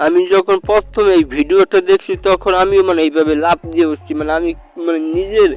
আমি যখন প্রথম এই ভিডিওটা দেখছি, তখন আমি মানে এইভাবে লাভ দিয়ে উঠছি। মানে আমি মানে নিজের,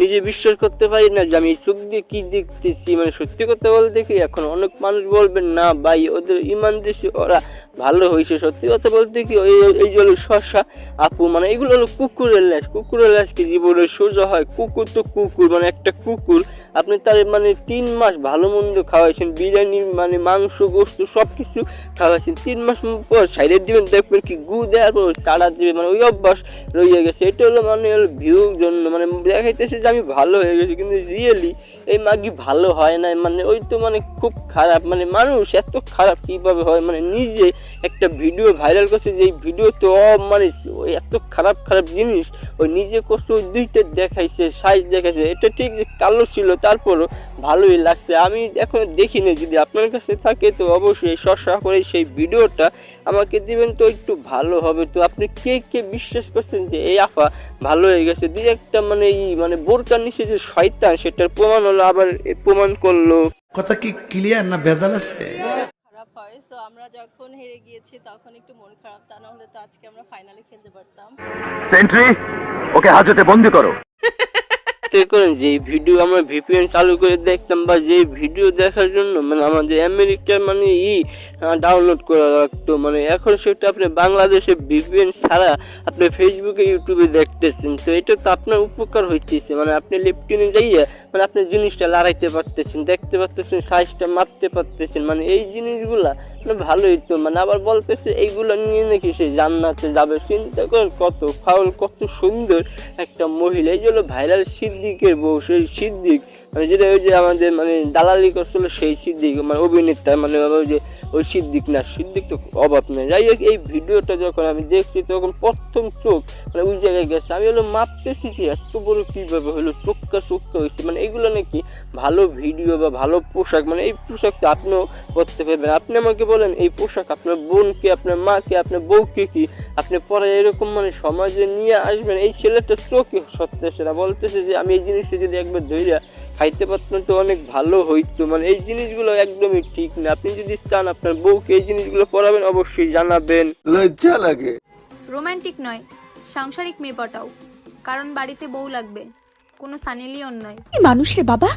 নিজে বিশ্বাস করতে পারি না যে আমি চোখ দিয়ে কী দেখতেছি। মানে সত্যি কথা বলতে দেখি এখন অনেক মানুষ বলবেন, না ভাই, ওদের ইমান দেশে ওরা। ভালো হয়েছে সত্যি কথা বলতে কি, ওই এই যে হলো শশা আপু মানে এগুলো হলো কুকুরের ল্যাস কুকুরের ল্যাস কি জীবনে সোজা হয়? কুকুর তো কুকুর মানে একটা কুকুর, আপনি তার মানে তিন মাস ভালো মন্দ খাওয়াইছেন, বিরিয়ানি মানে মাংস, গোস্ত সব কিছু খাওয়াইছেন, তিন মাস পর সাইডে দিবেন, দেখবেন কি গু দেওয়ার পর চারা দিবে মানে ওই অভ্যাস রয়ে গেছে। এটা হলো মানে হলো ভিউর জন্য মানে দেখাইতেছে যে আমি ভালো হয়ে গেছি, কিন্তু রিয়েলি এই মাগি ভালো হয় না মানে ওই তো মানে খুব খারাপ মানে মানুষ এত খারাপ কীভাবে হয় মানে নিজে একটা ভিডিও ভাইরাল করছে যে এই ভিডিও তো মানে ওই এত খারাপ খারাপ জিনিস, ওই নিজে করছে, ওই দুইটা দেখাইছে সাইজ দেখাইছে, এটা ঠিক যে কালো ছিল, তারপরও ভালোই লাগছে। আমি এখন দেখিনি, যদি আপনার কাছে থাকে তো অবশ্যই শসা করে সেই ভিডিওটা আমাকে দিবেন তো একটু ভালো হবে তো। আপনি কে কে বিশ্বাস করছেন যে এই আফা ভালো হয়ে গেছে। দুই একটা মানে এই মানে বোরকার নিচে যে শয়তান সেটার প্রমাণ হলো আবার প্রমাণ করল। কথা কি ক্লিয়ার না ভেজাল আছে? খারাপ হয় সো আমরা যখন হেরে গিয়েছি তখন একটু মন খারাপ। তা না হলে তো আজকে আমরা ফাইনালে খেলতে পারতাম। সেন্ট্রি ওকে হাজতে বন্দি করো। মনে করেন যে ভিডিও আমরা ভিপিএন চালু করে দেখতাম বা যে ভিডিও দেখার জন্য মানে আমাদের আমেরিকার মানে ই ডাউনলোড করা লাগতো। মানে এখন সেটা আপনি বাংলাদেশে ভিপিএন ছাড়া আপনি ফেসবুকে ইউটিউবে দেখতেছেন। তো এটা তো আপনার উপকার হইতেছে। মানে আপনি লেফটিনে যাইয়া মানে আপনি জিনিসটা লড়াইতে পারতেছেন, দেখতে পারতেছেন সাইজটা মাপতে পারতেছেন। মানে এই জিনিসগুলা ভালোই তো মানে আবার বলতেছে, এইগুলো নিয়ে নাকি সে জান্নাতে যাবে। চিন্তা করেন কত ফাউল, কত সুন্দর একটা মহিলা। এই হলো ভাইরাল সিদ্দিকের বউ, সেই সিদ্দিক। মানে যেটা ওই যে আমাদের মানে দালালি করছিল সেই সিদ্দিক মানে অভিনেতা মানে ওই যে ওই সিদ্দিক না, সিদ্দিক তো অভাব নেই যাই হোক, এই ভিডিওটা যখন আমি দেখছি, তখন প্রথম চোখ মানে ওই জায়গায় গেছে। আমি হলো মাপতেছি যে এত বড় কীভাবে হলো চোখকা চোখকা হয়েছে। মানে এগুলো নাকি ভালো ভিডিও বা ভালো পোশাক মানে এই পোশাকটা আপনিও করতে পারবেন। আপনি আমাকে বলেন, এই পোশাক আপনার বোনকে, আপনার মাকে, আপনার বউকে কি আপনি পরে এরকম মানে সমাজে নিয়ে আসবেন? এই ছেলেটা চোখে সত্যি না, বলতেছে যে আমি এই জিনিসটা যদি একবার ধৈর্য খাইতে পারতেন তো অনেক ভালো হইতো মানে এই জিনিসগুলো একদমই ঠিক না। আপনি যদি চান আপনার বউকে এই জিনিসগুলো পড়াবেন অবশ্যই জানাবেন। লজ্জা লাগে। রোমান্টিক নয় সাংসারিক মেয়ে পটাও কারণ বাড়িতে বউ লাগবে কোনো সানিলিয়ন নয়। মানুষ রে বাবা?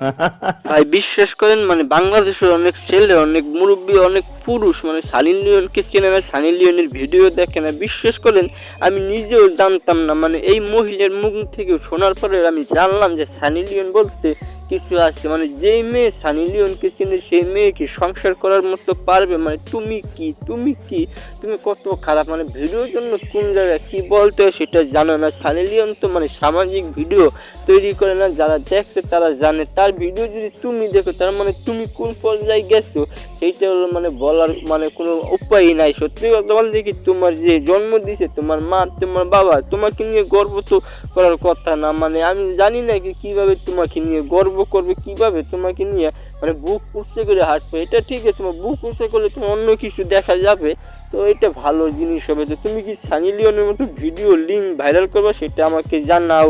ভাই, বিশ্বাস করেন মানে বাংলাদেশের অনেক ছেলে, অনেক মুরব্বী, অনেক পুরুষ মানে সানি লিওনকে চেনে না সানি লিওনের ভিডিও দেখে না। বিশ্বাস করেন, আমি নিজেও জানতাম না মানে এই মহিলার মুখ থেকে শোনার পরে আমি জানলাম যে সানি লিওন বলতে কিছু আছে মানে যেই মেয়ে সানি লিওনকে চেনে, সেই মেয়েকে সংসার করার মতো পারবে? মানে তুমি কি? তুমি কি? তুমি কত খারাপ? মানে ভিডিওর জন্য কোন জায়গায় কি বলতে হয় সেটা জানো না। সানি লিওন তো মানে সামাজিক ভিডিও তৈরি করে না, যারা দেখছে তারা জানে। তার ভিডিও যদি তুমি দেখো, তার মানে তুমি কোন পর্যায়ে গেছো, সেইটা মানে বলার মানে কোনো উপায়ই নাই। সত্যি কথা বলতে কি, তোমার যে জন্ম দিয়েছে, তোমার মা, তোমার বাবা, তোমাকে নিয়ে গর্ব তো করার কথা না। মানে আমি জানি না কি, কীভাবে তোমাকে নিয়ে গর্ব করবে কীভাবে? তোমাকে নিয়ে মানে বুক উৎসে করে হাঁটবে এটা ঠিক আছে তোমার বুক উৎসে করলে তোমার অন্য কিছু দেখা যাবে। তো এটা ভালো জিনিস হবে। তো তুমি কি সানি লিওনের মতো ভিডিও লিঙ্ক ভাইরাল করবে, সেটা আমাকে জানাও।